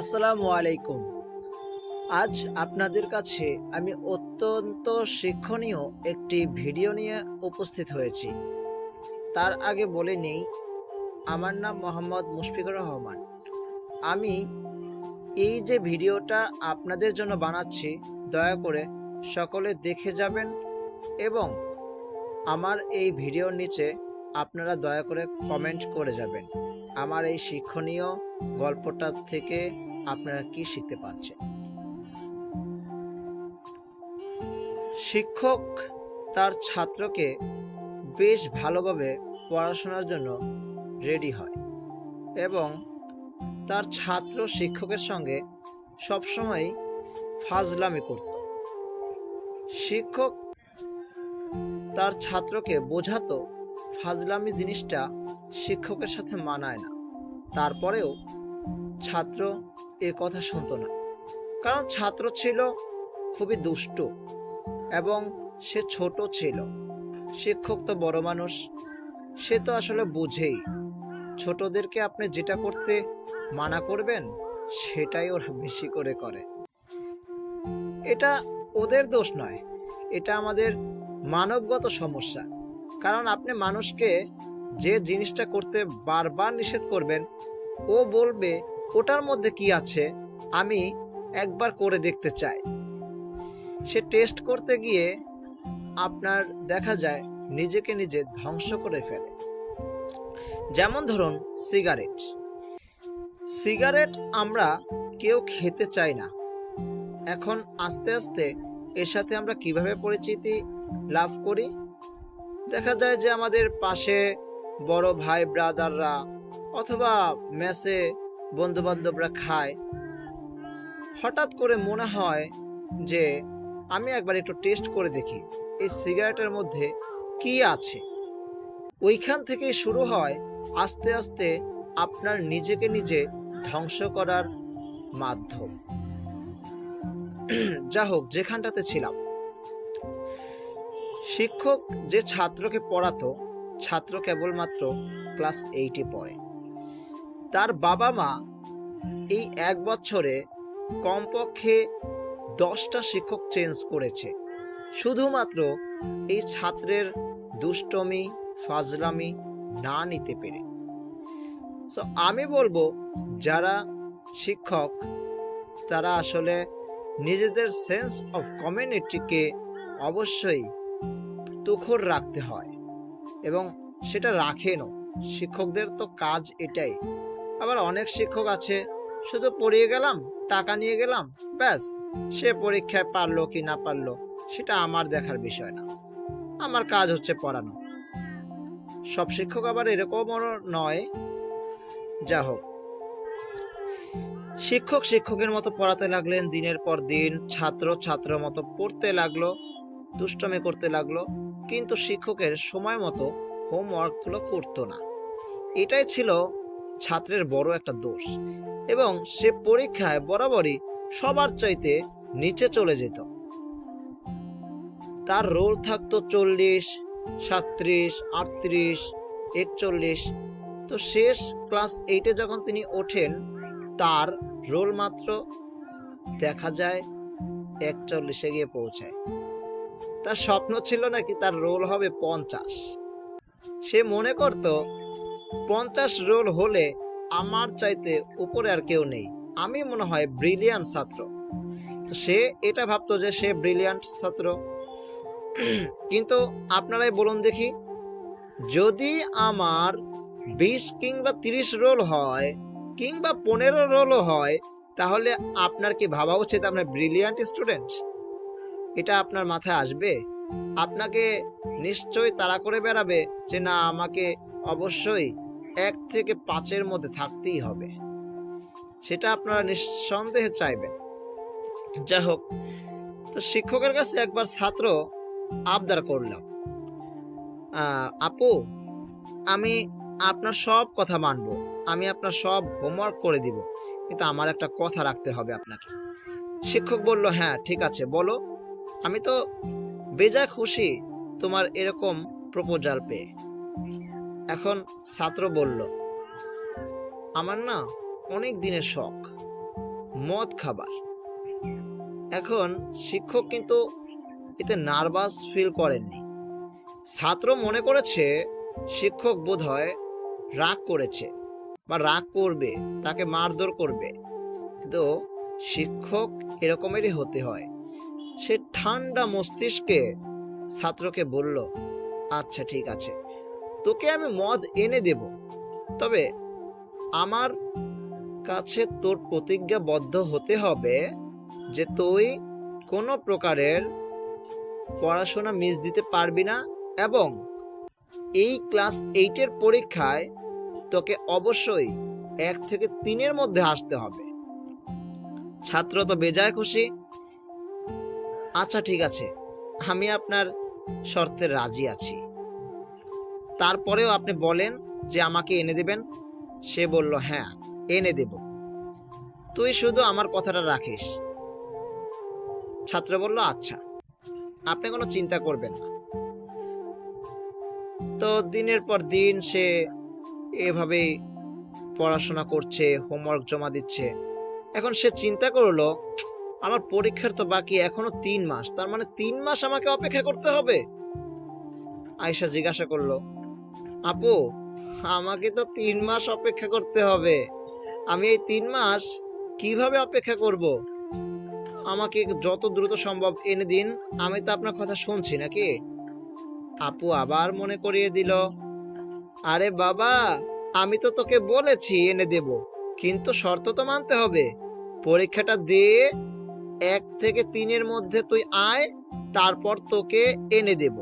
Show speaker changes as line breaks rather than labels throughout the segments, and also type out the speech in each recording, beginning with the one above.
আসসালামু আলাইকুম। আজ আপনাদের কাছে আমি অত্যন্ত শিক্ষণীয় একটি ভিডিও নিয়ে উপস্থিত হয়েছি। তার আগে বলে নেই, আমার নাম মোহাম্মদ মুশফিকুর রহমান। আমি এই যে ভিডিওটা আপনাদের জন্য বানাচ্ছি, দয়া করে সকলে দেখে যাবেন এবং আমার এই ভিডিওর নিচে আপনারা দয়া করে কমেন্ট করে যাবেন। আমার এই শিক্ষণীয় গল্পটা থেকে আপনারা কি শিখতে পাচ্ছেন? শিক্ষক তার ছাত্রকে বেশ ভালোভাবে পড়াশোনার জন্য রেডি হয় এবং তার ছাত্র শিক্ষকের সঙ্গে সবসময় ফাজলামি করত। শিক্ষক তার ছাত্রকে বোঝাতো ফাজলামি জিনিসটা শিক্ষকের সাথে মানায় না। তারপরেও ছাত্র এ কথা শুনতো না। কারণ ছাত্র ছিল খুবই দুষ্ট এবং সে ছোট ছিল। শিক্ষক তো বড় মানুষ, সে তো আসলে বুঝেই। ছোটদেরকে আপনি যেটা করতে মানা করবেন, সেটাই ওরা বেশি করে করে। এটা ওদের দোষ নয়, এটা আমাদের মানবগত সমস্যা। কারণ আপনি মানুষকে যে জিনিসটা করতে বারবার নিষেধ করবেন, ও বলবে ওটার মধ্যে কি আছে, আমি একবার করে দেখতে চাই। সে টেস্ট করতে গিয়ে আপনার দেখা যায় নিজেকে নিজে ধ্বংস করে ফেলে। যেমন ধরুন সিগারেট সিগারেট আমরা কেউ খেতে চাই না। এখন আস্তে আস্তে এর সাথে আমরা কীভাবে পরিচিতি লাভ করি? দেখা যায় যে আমাদের পাশে বড় ভাই ব্রাদাররা অথবা মেসে বন্ধু বান্ধবরা খায়। হঠাৎ করে মনে হয় যে আমি একবার একটু টেস্ট করে দেখি, এই সিগারেটের মধ্যে কি আছে। ওইখান থেকেই শুরু হয় আস্তে আস্তে আপনার নিজেকে নিজে ধ্বংস করার মাধ্যম। যা হোক যেখানটাতে ছিলাম। শিক্ষক যে ছাত্রকে পড়াতো, ছাত্র কেবলমাত্র ক্লাস এইটে পড়ে। তার বাবা মা এই এক বছরে কমপক্ষে দশটা শিক্ষক চেঞ্জ করেছে। শুধুমাত্র এই ছাত্রের দুষ্টমি, ফাজলামি না নিতে পেরে। সো আমি বলব, যারা শিক্ষক, তারা আসলে নিজেদের সেন্স অফ কমিউনিটিকে অবশ্যই তুখর রাখতে হয় এবং সেটা রাখেনও শিক্ষকদের তো কাজ এটাই। আবার অনেক শিক্ষক আছে। শুধু পড়িয়ে গেলাম, টাকা নিয়ে গেলাম, ব্যাস, সে পরীক্ষায় পারল কি না পারল, সেটা আমার দেখার বিষয় না। আমার কাজ হচ্ছে পড়ানো। সব শিক্ষক আবার এরকমও নয়। যা হোক। শিক্ষক শিক্ষকের মতো পড়াতে লাগলেন, দিনের পর দিন ছাত্র ছাত্র মতো পড়তে লাগল, দুষ্টমি করতে লাগল, কিন্তু শিক্ষকের সময় মতো হোমওয়ার্কগুলো করতো না। এটাই ছিল ছাত্রের বড় একটা দোষ। এবং সে পরীক্ষায় বরাবরই সবার চাইতে নিচে চলে যেত। তার রোল থাকতো চল্লিশ সাত্রিশ আটত্রিশ, একচল্লিশ। তো শেষ ক্লাস এইটে যখন তিনি ওঠেন, তার রোল মাত্র দেখা যায় একচল্লিশে গিয়ে পৌঁছায়। তার স্বপ্ন ছিল নাকি তার রোল হবে পঞ্চাশ। সে মনে করত পঞ্চাশ রোল হলে আমার চাইতে উপরে আর কেউ নেই। আমি মনে হয় ব্রিলিয়ান্ট ছাত্র। তো সে এটা ভাবতো যে সে ব্রিলিয়ান্ট ছাত্র। কিন্তু আপনারাই বলুন দেখি, যদি আমার বিশ কিংবা তিরিশ রোল হয় কিংবা পনেরো রোলও হয়, তাহলে আপনার কি ভাবা উচিত আপনার ব্রিলিয়ান্ট স্টুডেন্ট? এটা আপনার মাথায় আসবে? আপনাকে নিশ্চয়ই তাড়া করে বেড়াবে যে না, আমাকে অবশ্যই এক থেকে পাঁচের মধ্যে থাকতেই হবে। সেটা আপনারা নিঃসন্দেহে চাইবেন। যাই হোক, তো শিক্ষকের কাছে একবার ছাত্র আবদার করলাম আপু, আমি আপনার সব কথা মানবো, আমি আপনার সব হোমওয়ার্ক করে দিব, কিন্তু আমার একটা কথা রাখতে হবে আপনাকে। শিক্ষক বলল হ্যাঁ ঠিক আছে, বলো। আমি তো বেজা খুশি তোমার এরকম প্রপোজাল পেয়ে। এখন ছাত্র বলল, আমার না অনেক দিনের শখ, মদ খাবার। এখন শিক্ষক কিন্তু এতে নার্ভাস ফিল করেননি। ছাত্র মনে করেছে শিক্ষক বোধহয় রাগ করেছে বা রাগ করবে, তাকে মারধর করবে। কিন্তু শিক্ষক এরকমেরই হতে হয়। সে ঠান্ডা মস্তিষ্কে ছাত্রকে বলল আচ্ছা ঠিক আছে। তোকে আমি মদ এনে দেব। তবে আমার কাছে তোর প্রতিজ্ঞাবদ্ধ হতে হবে যে তুই কোনো প্রকারের পড়াশোনা মিস দিতে পারবি না এবং এই ক্লাস এইটের পরীক্ষায় তোকে অবশ্যই এক থেকে তিনের মধ্যে আসতে হবে। ছাত্র তো বেজায় খুশি। আচ্ছা ঠিক আছে। আমি আপনার শর্তে রাজি আছি। তারপরেও আপনি বলেন যে আমাকে এনে দেবেন? সে বলল হ্যাঁ এনে দেব। তুই শুধু আমার কথাটা রাখিস। ছাত্র বলল আচ্ছা আপনি কোনো চিন্তা করবেন না। তো দিনের পর দিন সে এভাবেই পড়াশোনা করছে, হোমওয়ার্ক জমা দিচ্ছে। এখন সে চিন্তা করল, আমার পরীক্ষার তো বাকি এখনও তিন মাস, তার মানে তিন মাস আমাকে অপেক্ষা করতে হবে? আয়সা জিজ্ঞাসা করল আপু, আমাকে তো তিন মাস অপেক্ষা করতে হবে। আমি এই তিন মাস কীভাবে অপেক্ষা করব? আমাকে যত দ্রুত সম্ভব এনে দিন, আমি তো আপনার কথা শুনছি নাকি? আপু আবার মনে করিয়ে দিল, আরে বাবা, আমি তো তোকে বলেছি এনে দেব, কিন্তু শর্ত তো মানতে হবে। পরীক্ষাটা দিয়ে এক থেকে তিনের মধ্যে তুই আয়, তারপর তোকে এনে দেব।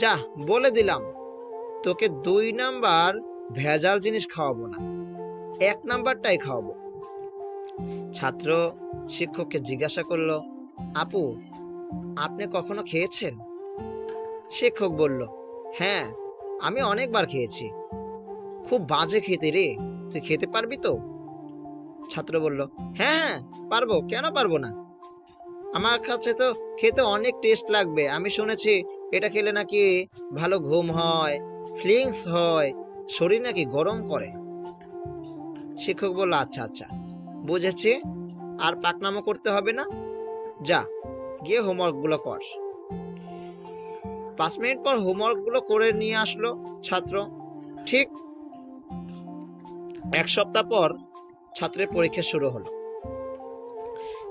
যা, বলে দিলাম। তোকে দুই নাম্বার ভেজাল জিনিস খাওয়াবো না। এক নাম্বারটাই খাওয়াবো। ছাত্র শিক্ষককে জিজ্ঞাসা করল, আপু, আপনি কখনো খেয়েছেন? শিক্ষক বলল হ্যাঁ আমি অনেকবার খেয়েছি। খুব বাজে খেতে রে, তুই খেতে পারবি তো? ছাত্র বলল হ্যাঁ হ্যাঁ পারব, কেন পারব না? আমার কাছে তো খেতে অনেক টেস্ট লাগবে। আমি শুনেছি এটা খেলে নাকি ভালো ঘুম হয় ফিলিংস হয়, শরীর নাকি গরম করে? শিক্ষক বলল আচ্ছা আচ্ছা বুঝেছি। আর পাকনামো করতে হবে না? যা, গিয়ে হোমওয়ার্কগুলো কর। পাঁচ মিনিট পর হোমওয়ার্কগুলো করে নিয়ে আসলো ছাত্র। ঠিক এক সপ্তাহ পর ছাত্রের পরীক্ষা শুরু হলো।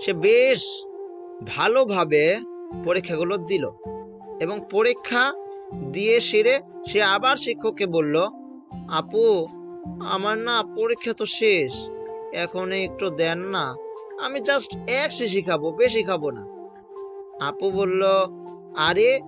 সে বেশ ভালোভাবে পরীক্ষাগুলো দিল এবং পরীক্ষা দিয়ে সেরে সে আবার শিক্ষককে বলল, আপু, আমার না পরীক্ষা তো শেষ। এখন একটু দেন না। আমি জাস্ট এক শিশি খাব বেশি খাব না। আপু বলল, আরে,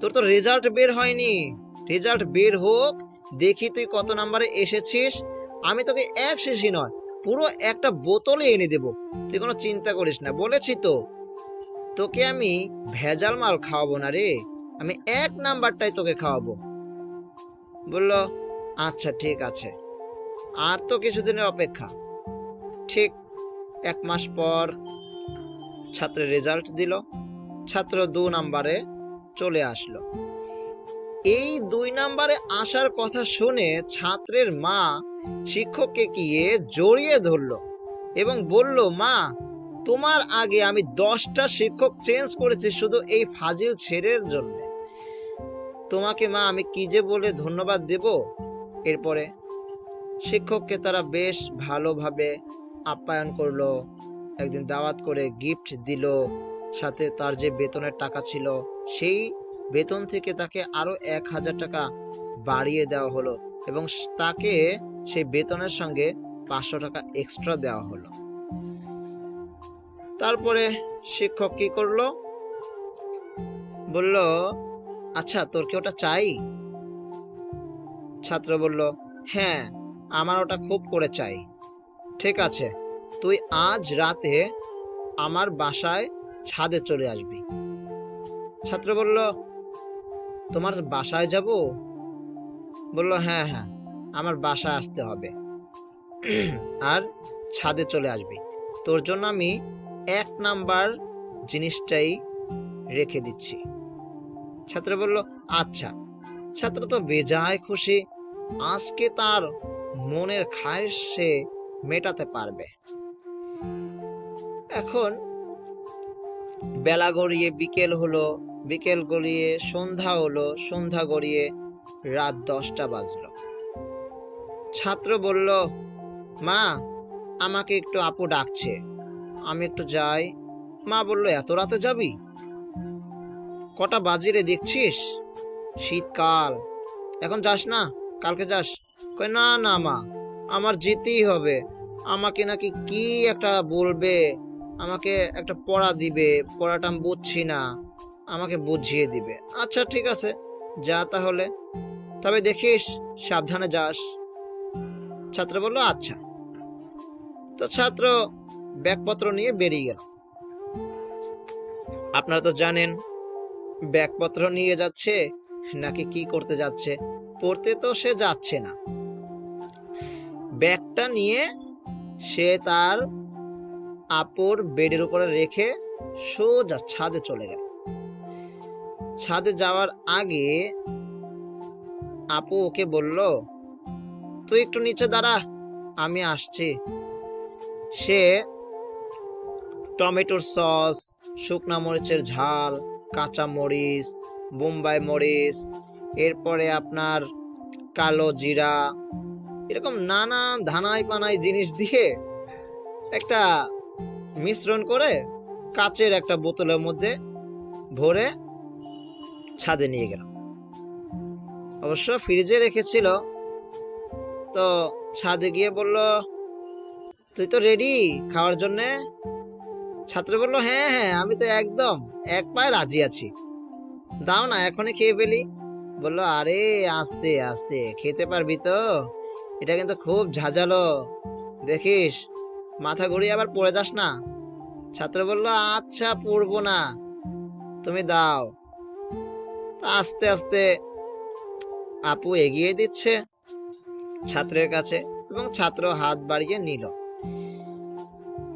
তোর তো রেজাল্ট বের হয়নি। রেজাল্ট বের হোক, দেখি তুই কত নাম্বারে এসেছিস। আমি তোকে এক শিশি নয়, পুরো একটা বোতলে এনে দেব। তুই কোনো চিন্তা করিস না, বলেছি তো। তোকে আমি ভেজাল মাল খাওয়াবো না রে। আমি এক নাম্বারটাই তোকে খাওয়াবো। বলল আচ্ছা ঠিক আছে। আর তো কিছুদিনের অপেক্ষা। ঠিক এক মাস পর ছাত্রের রেজাল্ট দিল। ছাত্র দু নাম্বারে চলে আসলো। এই দুই নাম্বারে আসার কথা শুনে ছাত্রের মা শিক্ষককে গিয়ে জড়িয়ে ধরলো এবং বলল, মা, তোমার আগে আমি দশটা শিক্ষক চেঞ্জ করেছি শুধু এই ফাজিল ছেড়ের জন্য। তোমাকে মা, আমি কি যে বলে ধন্যবাদ দেব? এরপরে শিক্ষককে তারা বেশ ভালোভাবে আপ্যায়ন করল, একদিন দাওয়াত করে গিফট দিল, সাথে তার যে বেতনের টাকা ছিল, সেই বেতন থেকে তাকে আরও এক হাজার টাকা বাড়িয়ে দেওয়া হলো এবং তাকে সেই বেতনের সঙ্গে পাঁচশো টাকা এক্সট্রা দেওয়া হলো। তারপরে শিক্ষক কি করল? বলল আচ্ছা তোর কি ওটা চাই? ছাত্র বলল হ্যাঁ আমার ওটা খুব করে চাই। ঠিক আছে, তুই আজ রাতে আমার বাসায় ছাদে চলে আসবি। ছাত্র বলল, তোমার বাসায় যাব? বলল হ্যাঁ হ্যাঁ আমার বাসায় আসতে হবে। আর ছাদে চলে আসবি। তোর জন্য আমি এক নাম্বার জিনিসটাই রেখে দিচ্ছি। ছাত্র বলল আচ্ছা ছাত্র তো বেজায় খুশি। আজকে তার মনের খায়েশ সে মেটাতে পারবে। এখন বেলা গড়িয়ে বিকেল হলো, বিকেল গড়িয়ে সন্ধ্যা হলো, সন্ধ্যা গড়িয়ে রাত দশটা বাজলো। ছাত্র বলল, মা, আমাকে একটু আপু ডাকছে। আমি একটু যাই। মা বলল, এত রাতে যাবি? কটা বাজিরে দেখছিস? শীতকাল। এখন যাস না? কালকে যাস? কই না না, মা, আমার যেতেই হবে। আমাকে নাকি কি একটা বলবে? আমাকে একটা পড়া দিবে। পড়াটা আমি বুঝছি না। আমাকে বুঝিয়ে দিবে। আচ্ছা ঠিক আছে। যা তাহলে। তবে দেখিস, সাবধানে যাস। ছাত্র বলল আচ্ছা। তো ছাত্র ব্যাগপত্র নিয়ে বেরিয়ে গেল। আপনারা তো জানেন ব্যাগপত্র নিয়ে যাচ্ছে, নাকি কি করতে যাচ্ছে? পড়তে তো সে যাচ্ছে না। ব্যাগটা নিয়ে সে তার আপর বেডের উপরে রেখে সোজা ছাদে চলে গেল। ছাদে যাওয়ার আগে আপু ওকে বলল, তুই একটু নিচে দাঁড়া, আমি আসছি। সে টমেটোর সস, শুকনা মরিচের ঝাল কাঁচা মরিচ বোম্বাই মরিচ, এরপরে আপনার কালো জিরা, এরকম নানা ধানাই পানাই জিনিস দিয়ে একটা মিশ্রণ করে কাচের একটা বোতলের মধ্যে ভরে ছাদে নিয়ে গেল অবশ্য ফ্রিজে রেখেছিল। তো ছাদে গিয়ে বলল, তুই তো রেডি খাওয়ার জন্যে? ছাত্র বলল হ্যাঁ হ্যাঁ আমি তো একদম এক পায়ে রাজি আছি। দাও না, এখনই খেয়ে ফেলি। বলল, আরে, আস্তে আস্তে, খেতে পারবি তো। এটা কিন্তু খুব ঝাঁঝালো। দেখিস, মাথা ঘুরিয়ে আবার পড়ে যাস না? ছাত্র বলল আচ্ছা পড়ব না। তুমি দাও। আস্তে আস্তে আপু এগিয়ে দিচ্ছে ছাত্রের কাছে এবং ছাত্র হাত বাড়িয়ে নিল।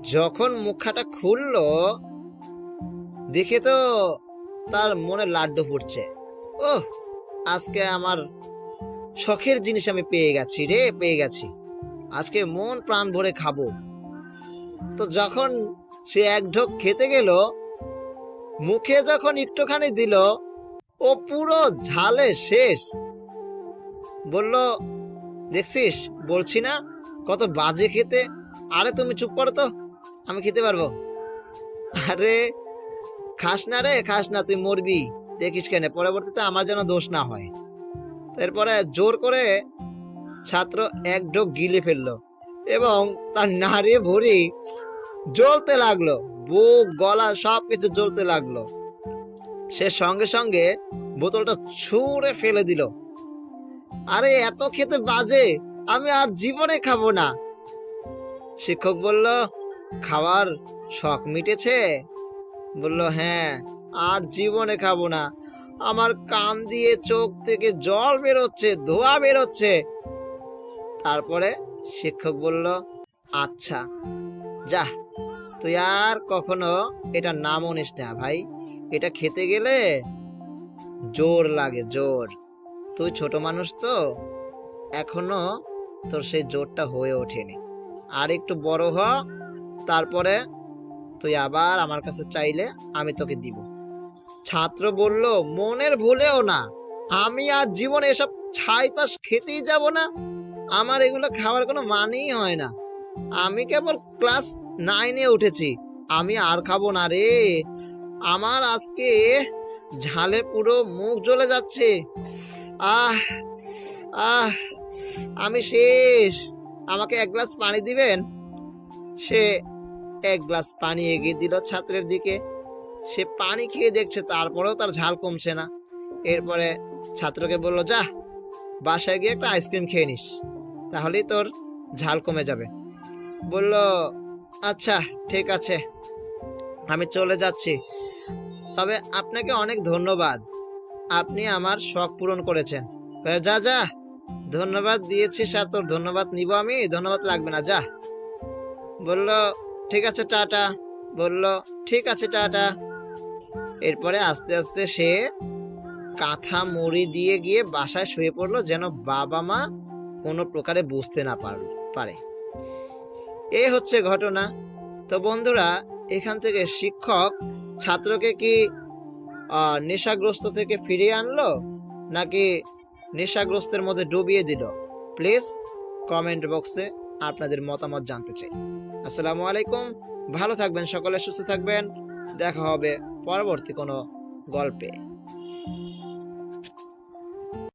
যখন মুখাটা খুললো, দেখে তো তার মনে লাড্ডু ফুটছে। ও আজকে আমার শখের জিনিস আমি পেয়ে গেছি রে, পেয়ে গেছি। আজকে মন প্রাণ ভরে খাব। তো যখন সে এক ঢোক খেতে গেল, মুখে যখন একটুখানি দিল, ও পুরো ঝালে শেষ। বলল, দেখছিস, বলছি না, কত বাজে খেতে। আরে তুমি চুপ করো তো। আমি খেতে পারব? আরে, খাস না রে, খাস না, তুই মরবি। দেখিস কেন, পরবর্তীতে আমার যেন দোষ না হয়। তারপরে জোর করে ছাত্র এক ঢোক গিলে ফেলল এবং তার নাড়িয়ে ভরি জ্বলতে লাগল। বুক, গলা সব কিছু জ্বলতে লাগল। সে সঙ্গে সঙ্গে বোতলটা ছুঁড়ে ফেলে দিল। আরে, এত খেতে বাজে, আমি আর জীবনে খাব না। শিক্ষক বলল খাওয়ার শখ মিটেছে? বলল হ্যাঁ আর জীবনে খাব না। আমার কান দিয়ে চোখ থেকে জল বেরোচ্ছে, ধোয়া বেরোচ্ছে। তারপরে শিক্ষক বলল আচ্ছা যা, তুই আর কখনো এটা নামও নিস না ভাই। এটা খেতে গেলে জোর লাগে, জোর। তুই ছোট মানুষ তো, এখনও তোর সেই জোরটা হয়ে ওঠেনি। আর একটু বড় হ তারপরে তুই আবার আমার কাছে চাইলে আমি তোকে দিব। ছাত্র বলল, মনের ভুলেও না। আমি আর জীবনে এসব ছাই পাশ খেতেই যাব না। আমার এগুলো খাওয়ার কোনো মানেই হয় না। আমি কেবল ক্লাস নাইনে উঠেছি। আমি আর খাব না রে। আমার আজকে ঝালে পুরো মুখ জ্বলে যাচ্ছে। আহ আহ, আমি শেষ। আমাকে এক গ্লাস পানি দিবেন? সে এক গ্লাস পানি এগিয়ে দিল ছাত্রের দিকে। সে পানি খেয়ে দেখছে, তারপরেও তার ঝাল কমছে না। এরপরে ছাত্রকে বলল, যা, বাসায় গিয়ে একটা আইসক্রিম খেয়ে নিস, তাহলেই তোর ঝাল কমে যাবে। বলল আচ্ছা ঠিক আছে, আমি চলে যাচ্ছি। তবে আপনাকে অনেক ধন্যবাদ। আপনি আমার শখ পূরণ করেছেন। যা যা, ধন্যবাদ দিয়েছিস আর তোর ধন্যবাদ নিব আমি, ধন্যবাদ লাগবে না, যা। বলল ঠিক আছে, টাটা। বলল, ঠিক আছে, টাটা। এরপরে আস্তে আস্তে সে কাঁথা মুড়ি দিয়ে গিয়ে বাসায় শুয়ে পড়ল যেন বাবা মা কোনো প্রকারে বুঝতে না পার- পারে। এই হচ্ছে ঘটনা। তো বন্ধুরা, এখান থেকে শিক্ষক ছাত্রকে কি নেশাগ্রস্ত থেকে ফিরিয়ে আনলো, নাকি নেশাগ্রস্তের মধ্যে ডুবিয়ে দিল? প্লিজ কমেন্ট বক্সে আপনাদের মতামত জানতে চাই। আসসালামু আলাইকুম। ভালো থাকবেন সকলে সুস্থ থাকবেন। দেখা হবে পরবর্তী কোনো গল্পে।